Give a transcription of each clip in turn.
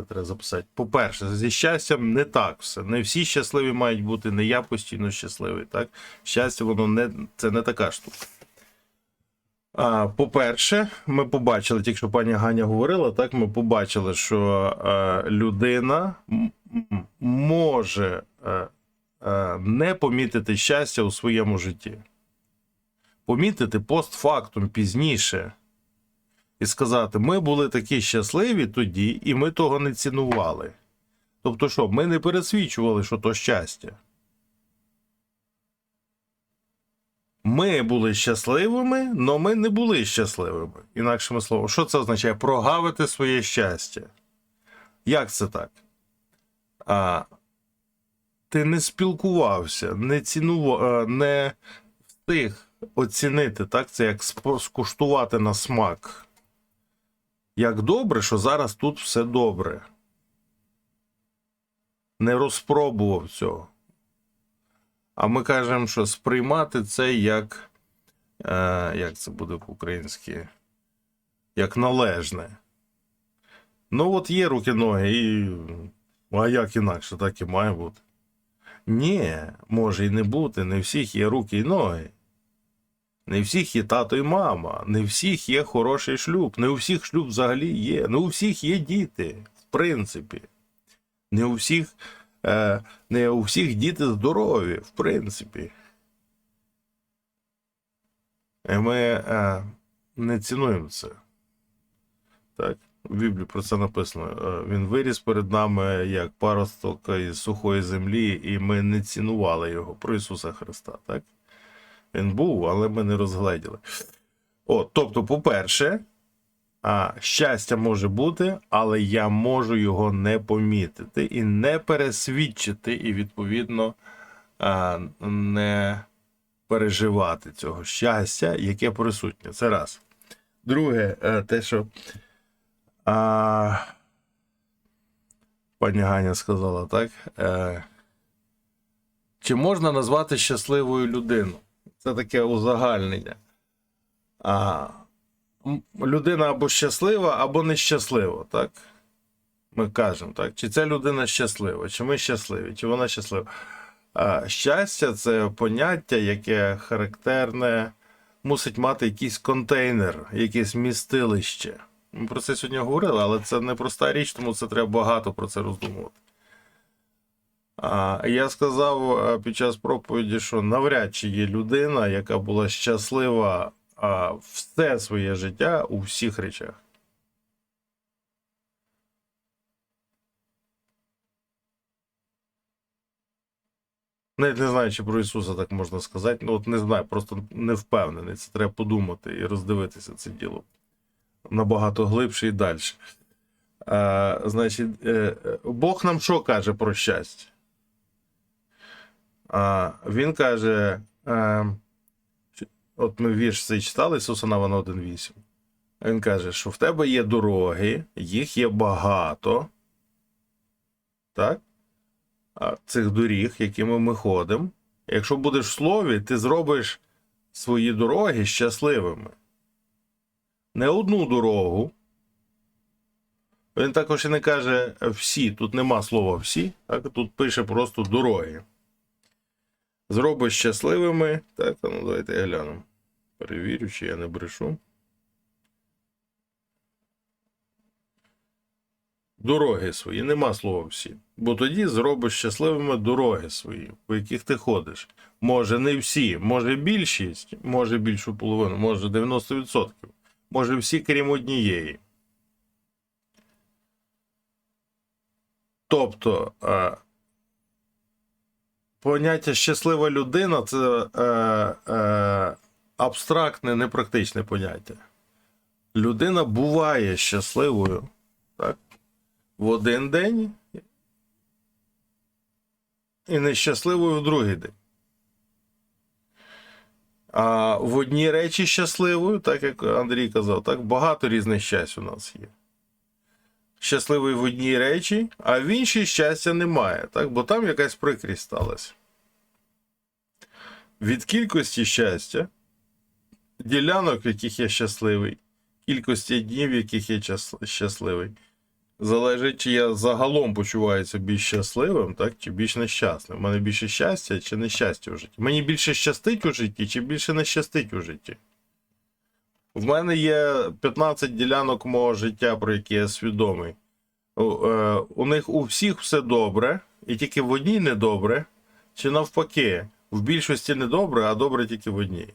Це треба записати. По-перше, зі щастям не так все. Не всі щасливі мають бути, не я постійно щасливий. Так? Щастя, воно не це не така штука. А, по-перше, ми побачили, тільки що пані Ганя говорила, так ми побачили, що е, людина може е, е, не помітити щастя у своєму житті. Помітити постфактум пізніше і сказати: ми були такі щасливі тоді, і ми того не цінували. Тобто, що, ми не пересвідчували, що то щастя. Ми були щасливими, але ми не були щасливими. Інакшими словами, що це означає? Прогавити своє щастя. Як це так? А, ти не спілкувався, не цінував, не встиг оцінити, так? Це як скуштувати на смак. Як добре, що зараз тут все добре. Не розпробував цього. А ми кажемо, що сприймати це як. Е, як це буде по-українськи? Як належне. Ну, от є руки-ноги, і. А як інакше, так і має бути. Ні, може і не бути. Не всіх є руки і ноги. Не всіх є тато і мама, не всіх є хороший шлюб, не у всіх шлюб взагалі є, не у всіх є діти, в принципі. Не у всіх, е, не у всіх діти здорові, в принципі. І ми е, не цінуємо це. Так, в Біблії про це написано. Е, Він виріс перед нами як паросток із сухої землі, і ми не цінували його про Ісуса Христа. Так? Він був, але ми не розгледіли. О, тобто, по-перше, а, щастя може бути, але я можу його не помітити і не пересвідчити, і, відповідно, а, не переживати цього щастя, яке присутнє. Це раз. Друге, е, те, що а, пані Ганя сказала, так? Е, чи можна назвати щасливою людину? Це таке узагальнення. А, людина або щаслива, або нещаслива, так? Ми кажемо, так? Чи ця людина щаслива, чи ми щасливі, чи вона щаслива. А, щастя це поняття, яке характерне, мусить мати якийсь контейнер, якесь містилище. Ми про це сьогодні говорили, але це не проста річ, тому це треба багато про це роздумувати. Я сказав під час проповіді, що навряд чи є людина, яка була щаслива все своє життя у всіх речах. Навіть не знаю, чи про Ісуса так можна сказати. Ну, от не знаю, просто не впевнений. Це треба подумати і роздивитися це діло набагато глибше і далі. Значить, е, е, Бог нам що каже про щастя? А, він каже: е, чи- от ми вірш цей читали, Ісуса Навана 1.8. Він каже, що в тебе є дороги, їх є багато. Так? А, цих доріг, якими ми ходимо. Якщо будеш в слові, ти зробиш свої дороги щасливими. Не одну дорогу. Він також і не каже всі. Тут нема слова всі, так? тут пише просто дороги. Зробиш щасливими. Так, а ну давайте я гляну. Перевірю, чи я не брешу. Дороги свої, нема слова всі. Бо тоді зробиш щасливими дороги свої, по яких ти ходиш. Може, не всі, може більшість, може більшу половину, може 90%. Може всі, крім однієї. Тобто, поняття щаслива людина це е, е, абстрактне, непрактичне поняття. Людина буває щасливою так, в один день і нещасливою в другий день. А в одній речі щасливою, так як Андрій казав, так багато різних щастя у нас є. Щасливий в одній речі, а в іншій щастя немає, так? бо там якась прикрість сталася. Від кількості щастя, ділянок, в яких я щасливий, кількості днів, в яких я щасливий, залежить, чи я загалом почуваюся більш щасливим, так, чи більш нещасним. У мене більше щастя чи нещастя у житті. Мені більше щастить у житті, чи більше не щастить у житті. В мене є 15 ділянок мого життя, про які я свідомий. У, е, у них у всіх все добре, і тільки в одній недобре, чи навпаки, в більшості недобре, а добре тільки в одній.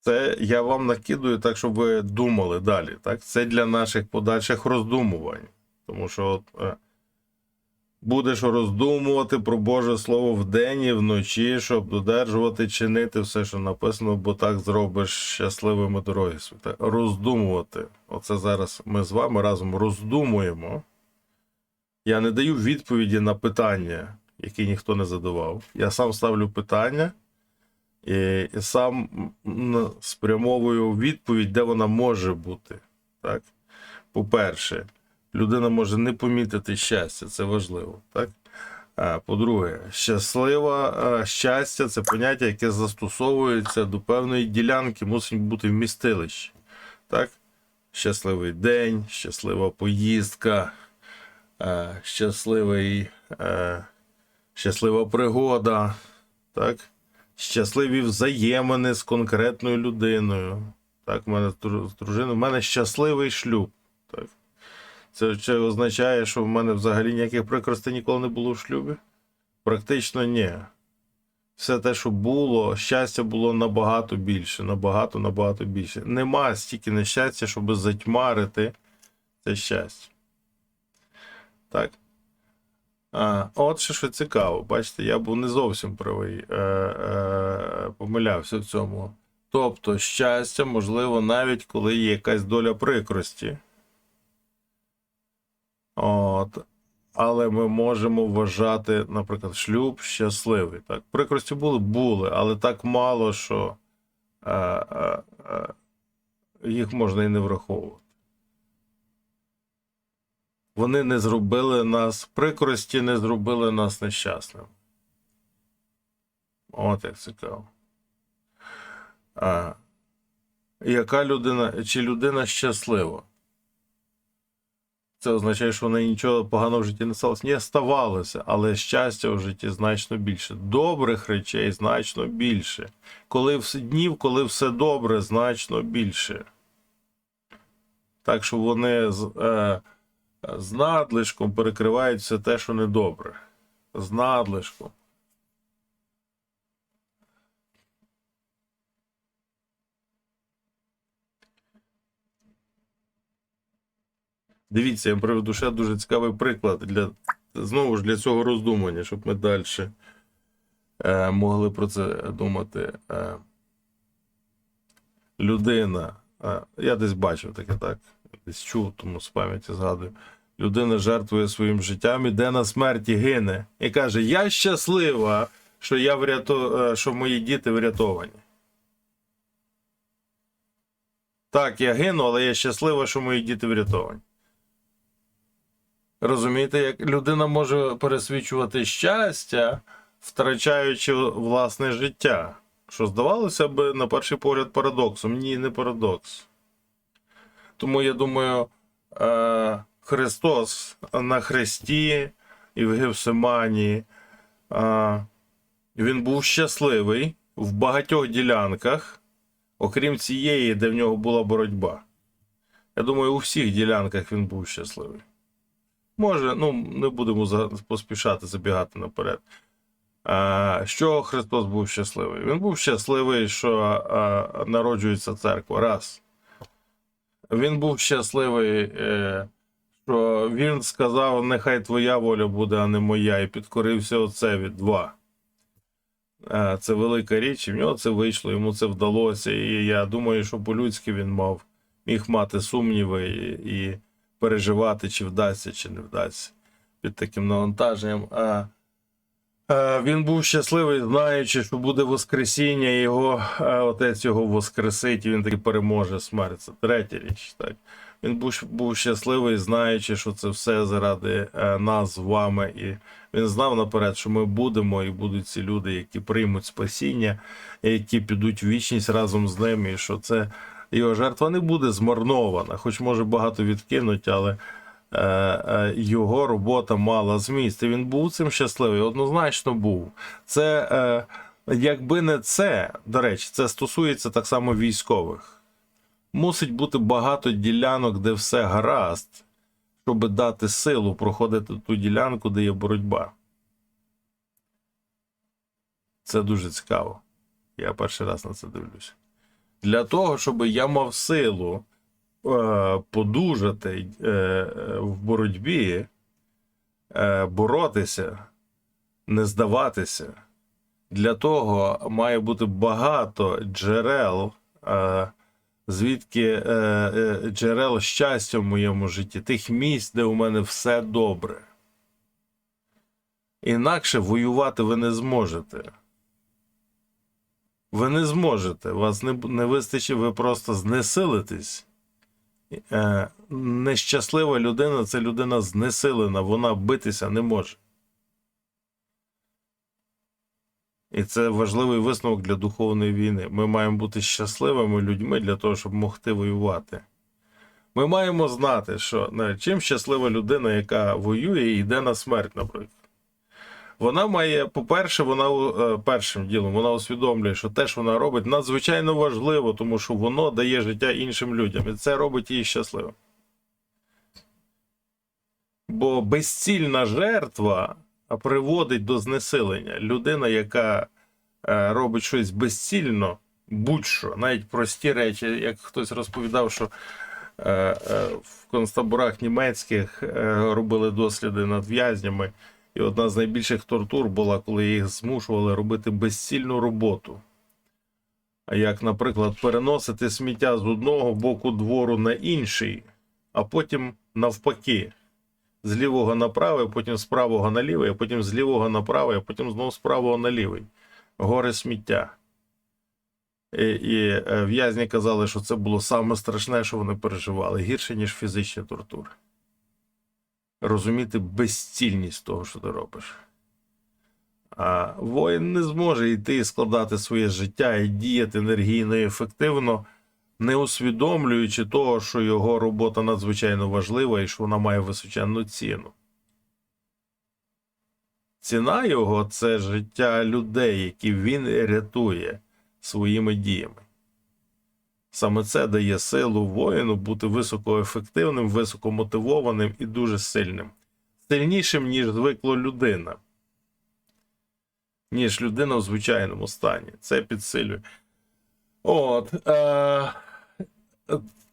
Це я вам накидую так, щоб ви думали далі. Так? Це для наших подальших роздумувань. Тому що от, е, будеш роздумувати про Боже Слово вдень і вночі, щоб додержувати, чинити все, що написано, бо так зробиш щасливими дороги світа. Роздумувати. Оце зараз ми з вами разом роздумуємо. Я не даю відповіді на питання, які ніхто не задавав. Я сам ставлю питання. І сам спрямовую відповідь, де вона може бути. Так? По-перше, людина може не помітити щастя, це важливо. Так? По-друге, щаслива щастя це поняття, яке застосовується до певної ділянки, мусить бути вмістилище. Так? Щасливий день, щаслива поїздка, щасливий, щаслива пригода. Так? щасливі взаємини з конкретною людиною. Так, в мене з дружиною, в мене щасливий шлюб. Так. Це чи означає, що в мене взагалі ніяких прикростей ніколи не було в шлюбі? Практично ні. Все те, що було, щастя було набагато більше, набагато, набагато більше. Нема стільки нещастя, щоб затьмарити це щастя. Так. А, от ще що цікаво, бачите, я був не зовсім правий, е, е, помилявся в цьому. Тобто, щастя, можливо, навіть коли є якась доля прикрості. От. Але ми можемо вважати, наприклад, шлюб щасливий. Так, прикрості були, були, але так мало, що е, е, е, їх можна і не враховувати. Вони не зробили нас, прикрості не зробили нас нещасним. От як цікаво. А, яка людина, чи людина щаслива? Це означає, що вони нічого поганого в житті не сталося. Ні, ставалося, але щастя в житті значно більше. Добрих речей значно більше. Коли все днів, коли все добре, значно більше. Так що вони з. Е, з надлишком перекривають все те, що недобре. З надлишком. Дивіться, я приведу ще дуже цікавий приклад для знову ж для цього роздумання, щоб ми далі е, могли про це думати. Е, людина. Е, я десь бачив таке так десь чув, тому з пам'яті згадую. Людина жертвує своїм життям, іде на смерті, гине. І каже: Я щаслива, що я вряту... е, що мої діти врятовані. Так, я гину, але я щаслива, що мої діти врятовані. Розумієте, як людина може пересвідчувати щастя, втрачаючи власне життя. Що здавалося б, на перший погляд, парадоксом. Ні, не парадокс. Тому я думаю, е, Христос на Христі і в Гевсимані, е, він був щасливий в багатьох ділянках, окрім цієї, де в нього була боротьба. Я думаю, у всіх ділянках він був щасливий. Може, ну, не будемо поспішати забігати наперед. А, що Христос був щасливий? Він був щасливий, що а, народжується церква. Раз. Він був щасливий, е, що він сказав: нехай твоя воля буде, а не моя, і підкорився отцеві. Два. Е, Це велика річ, і в нього це вийшло, йому це вдалося. І я думаю, що по-людськи він мав міг мати сумніви і, і переживати, чи вдасться, чи не вдасться під таким навантаженням. А Він був щасливий, знаючи, що буде Воскресіння, його отець його воскресить, і він таки переможе смерть. Це третя річ. Так. Він був, був щасливий, знаючи, що це все заради е, нас з вами. І він знав наперед, що ми будемо, і будуть ці люди, які приймуть спасіння, які підуть в вічність разом з ним, і що це його жертва не буде змарнована, хоч може багато відкинуть, але е, е, його робота мала зміст. І він був цим щасливий, однозначно був. Це, е, якби не це, до речі, це стосується так само військових. Мусить бути багато ділянок, де все гаразд, щоб дати силу проходити ту ділянку, де є боротьба. Це дуже цікаво. Я перший раз на це дивлюся. Для того, щоб я мав силу е, подужати е, в боротьбі, е, боротися, не здаватися. Для того має бути багато джерел, е, звідки е, е, джерел щастя в моєму житті, тих місць, де у мене все добре. Інакше воювати ви не зможете. Ви не зможете, вас не, не вистачить, ви просто знесилитесь. Е, нещаслива людина це людина знесилена, вона битися не може. І це важливий висновок для духовної війни. Ми маємо бути щасливими людьми для того, щоб могти воювати. Ми маємо знати, що чим щаслива людина, яка воює і йде на смерть, наприклад. Вона має, по-перше, вона е, першим ділом вона усвідомлює, що те, що вона робить, надзвичайно важливо, тому що воно дає життя іншим людям. І це робить її щасливим. Бо безцільна жертва приводить до знесилення. Людина, яка е, робить щось безцільно, будь-що, навіть прості речі, як хтось розповідав, що е, в концтаборах німецьких робили досліди над в'язнями. І одна з найбільших тортур була, коли їх змушували робити безцільну роботу. А як, наприклад, переносити сміття з одного боку двору на інший, а потім навпаки, з лівого на правий, потім з правого на лівий, а потім з лівого на правий, а потім знову з правого на лівий. Гори сміття. І, і е, в'язні казали, що це було саме страшне, що вони переживали, гірше, ніж фізичні тортури розуміти безцільність того, що ти робиш. А воїн не зможе йти і складати своє життя і діяти енергійно і ефективно, не усвідомлюючи того, що його робота надзвичайно важлива і що вона має височенну ціну. Ціна його це життя людей, які він рятує своїми діями. Саме це дає силу воїну бути високоефективним, високомотивованим і дуже сильним. Сильнішим, ніж звикла людина, ніж людина в звичайному стані. Це підсилює. От. Е-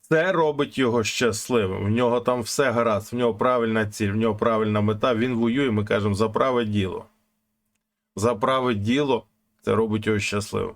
це робить його щасливим. В нього там все гаразд, в нього правильна ціль, в нього правильна мета. Він воює, ми кажемо, за праве діло. За праве діло це робить його щасливим.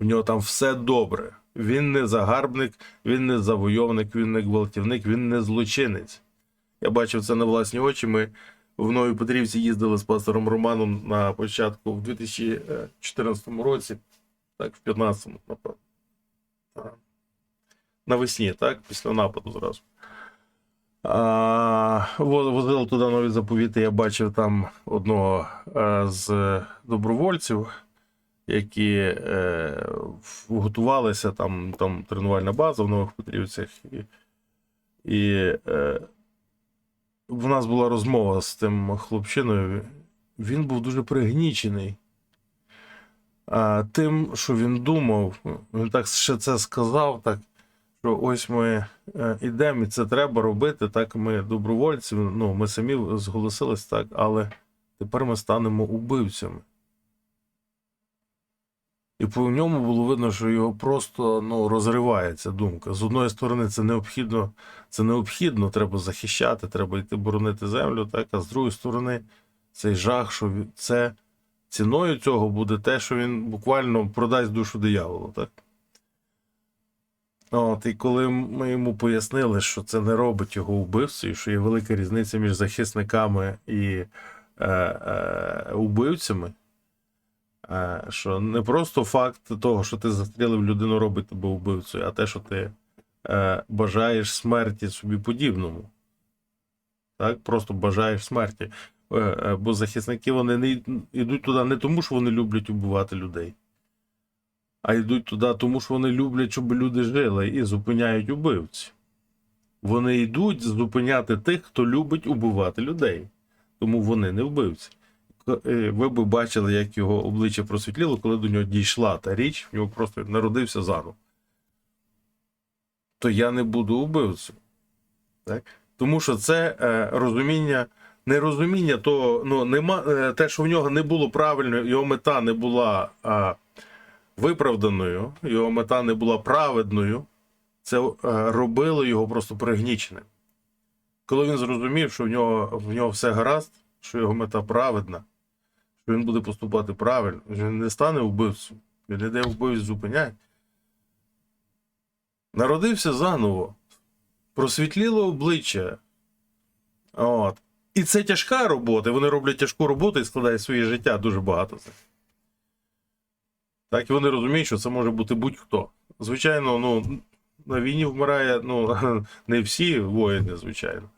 В нього там все добре. Він не загарбник, він не завойовник, він не гвалтівник, він не злочинець. Я бачив це на власні очі. Ми в Новій Петрівці їздили з пастором Романом на початку в 2014 році, так, в 15-му, напевно. Навесні, так, після нападу зразу. А, возили туди нові заповіти. Я бачив там одного з добровольців які е, готувалися, там там тренувальна база в Нових Петрівцях. І, і е, в нас була розмова з тим хлопчиною. Він був дуже пригнічений. А тим, що він думав, він так ще це сказав, так, що ось ми йдемо, і це треба робити. Так, ми добровольці, ну, ми самі зголосились так, але тепер ми станемо убивцями. І по ньому було видно, що його просто ну, розривається думка. З одної сторони, це необхідно, це необхідно, треба захищати, треба йти боронити землю, так, а з другої сторони, цей жах, що це ціною цього буде те, що він буквально продасть душу дияволу. так. От, І коли ми йому пояснили, що це не робить його вбивцею, що є велика різниця між захисниками і е, е, убивцями. Е, що не просто факт того, що ти застрілив людину, робить тебе вбивцею, а те, що ти е, бажаєш смерті собі подібному. Так, просто бажаєш смерті. Е, Бо захисники вони не йдуть туди не тому, що вони люблять убивати людей, а йдуть туди, тому що вони люблять, щоб люди жили і зупиняють убивців. Вони йдуть зупиняти тих, хто любить убивати людей. Тому вони не вбивці. Е, Ви б бачили, як його обличчя просвітліло, коли до нього дійшла та річ, в нього просто народився заново. То я не буду убивцем. Так? Тому що це е, розуміння, нерозуміння того, ну, нема, е, те, що в нього не було правильно, його мета не була а, виправданою, його мета не була праведною, це е, робило його просто пригніченим. Коли він зрозумів, що в нього, в нього все гаразд, що його мета праведна, що він буде поступати правильно, він не стане вбивцем, він не йде вбивць зупинять. Народився заново, просвітліло обличчя. От. І це тяжка робота. Вони роблять тяжку роботу і складають своє життя дуже багато. Так, і вони розуміють, що це може бути будь-хто. Звичайно, ну, на війні вмирає ну, не всі воїни, звичайно.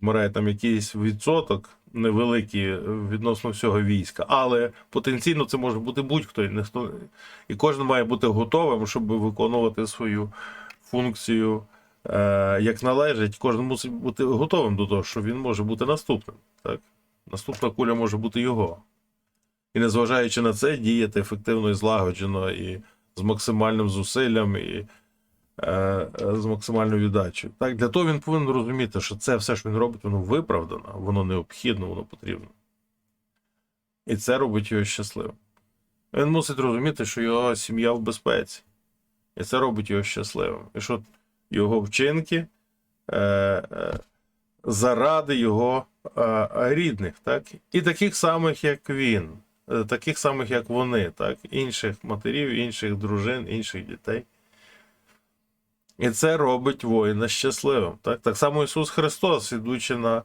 Вмирає там якийсь відсоток невеликий відносно всього війська, але потенційно це може бути будь-хто. І, ніхто, і кожен має бути готовим, щоб виконувати свою функцію е, як належить. Кожен мусить бути готовим до того, що він може бути наступним. Так? Наступна куля може бути його. І незважаючи на це, діяти ефективно і злагоджено, і з максимальним зусиллям, і з максимальною віддачею. Так, для того він повинен розуміти, що це все, що він робить, воно виправдано, воно необхідно, воно потрібно. І це робить його щасливим. Він мусить розуміти, що його сім'я в безпеці. І це робить його щасливим. І що його вчинки е, е, заради його е, рідних, так? І таких самих, як він, е, таких самих, як вони, так? інших матерів, інших дружин, інших дітей. І це робить воїна щасливим. Так, так само Ісус Христос, ідучи на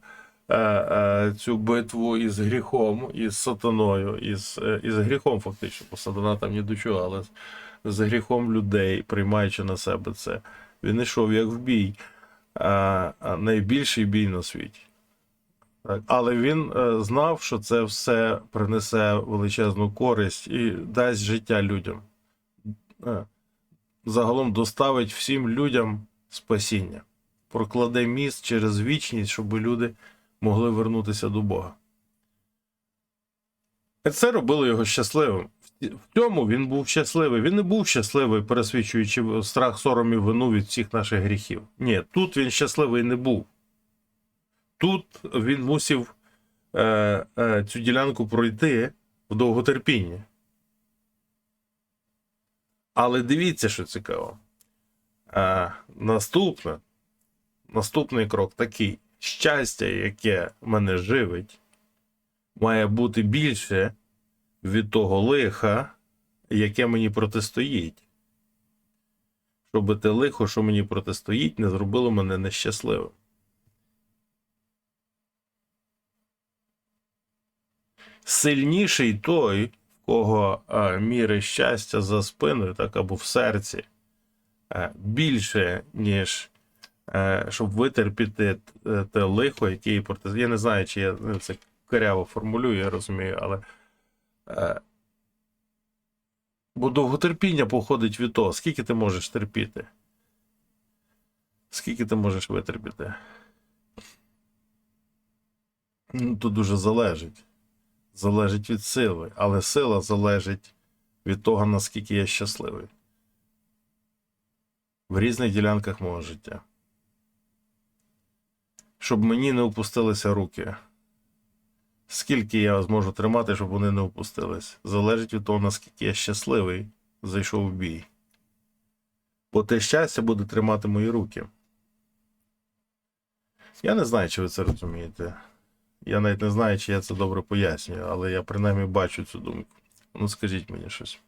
е, е, цю битву із гріхом, із сатаною, із, е, із гріхом, фактично, бо сатана там ні до чого, але з, гріхом людей, приймаючи на себе це, він йшов як в бій, а, а найбільший бій на світі. Так, але він е, знав, що це все принесе величезну користь і дасть життя людям. Е, загалом доставить всім людям спасіння, прокладе міст через вічність, щоб люди могли вернутися до Бога. І це робило його щасливим. В цьому він був щасливий. Він не був щасливий, пересвідчуючи страх, сором і вину від всіх наших гріхів. Ні, тут він щасливий не був. Тут він мусив е, е, цю ділянку пройти в довготерпінні. Але дивіться, що цікаво. А, наступне, наступний крок такий: щастя, яке мене живить, має бути більше від того лиха, яке мені протистоїть. Щоб те лихо, що мені протистоїть, не зробило мене нещасливим. Сильніший той, кого е, міри щастя за спиною, так або в серці, е, більше, ніж е, щоб витерпіти те лихо, яке проти. Я не знаю, чи я це коряво формулюю, я розумію, але. Бо довготерпіння походить від того, скільки ти можеш терпіти. Скільки ти можеш витерпіти? Ну, то дуже залежить. Залежить від сили, але сила залежить від того, наскільки я щасливий. В різних ділянках мого життя. Щоб мені не опустилися руки. Скільки я зможу тримати, щоб вони не опустились, залежить від того, наскільки я щасливий зайшов в бій. Бо те щастя буде тримати мої руки. Я не знаю, чи ви це розумієте. Я навіть не знаю, чи я це добре пояснюю, але я принаймні бачу цю думку. Ну, скажіть мені щось.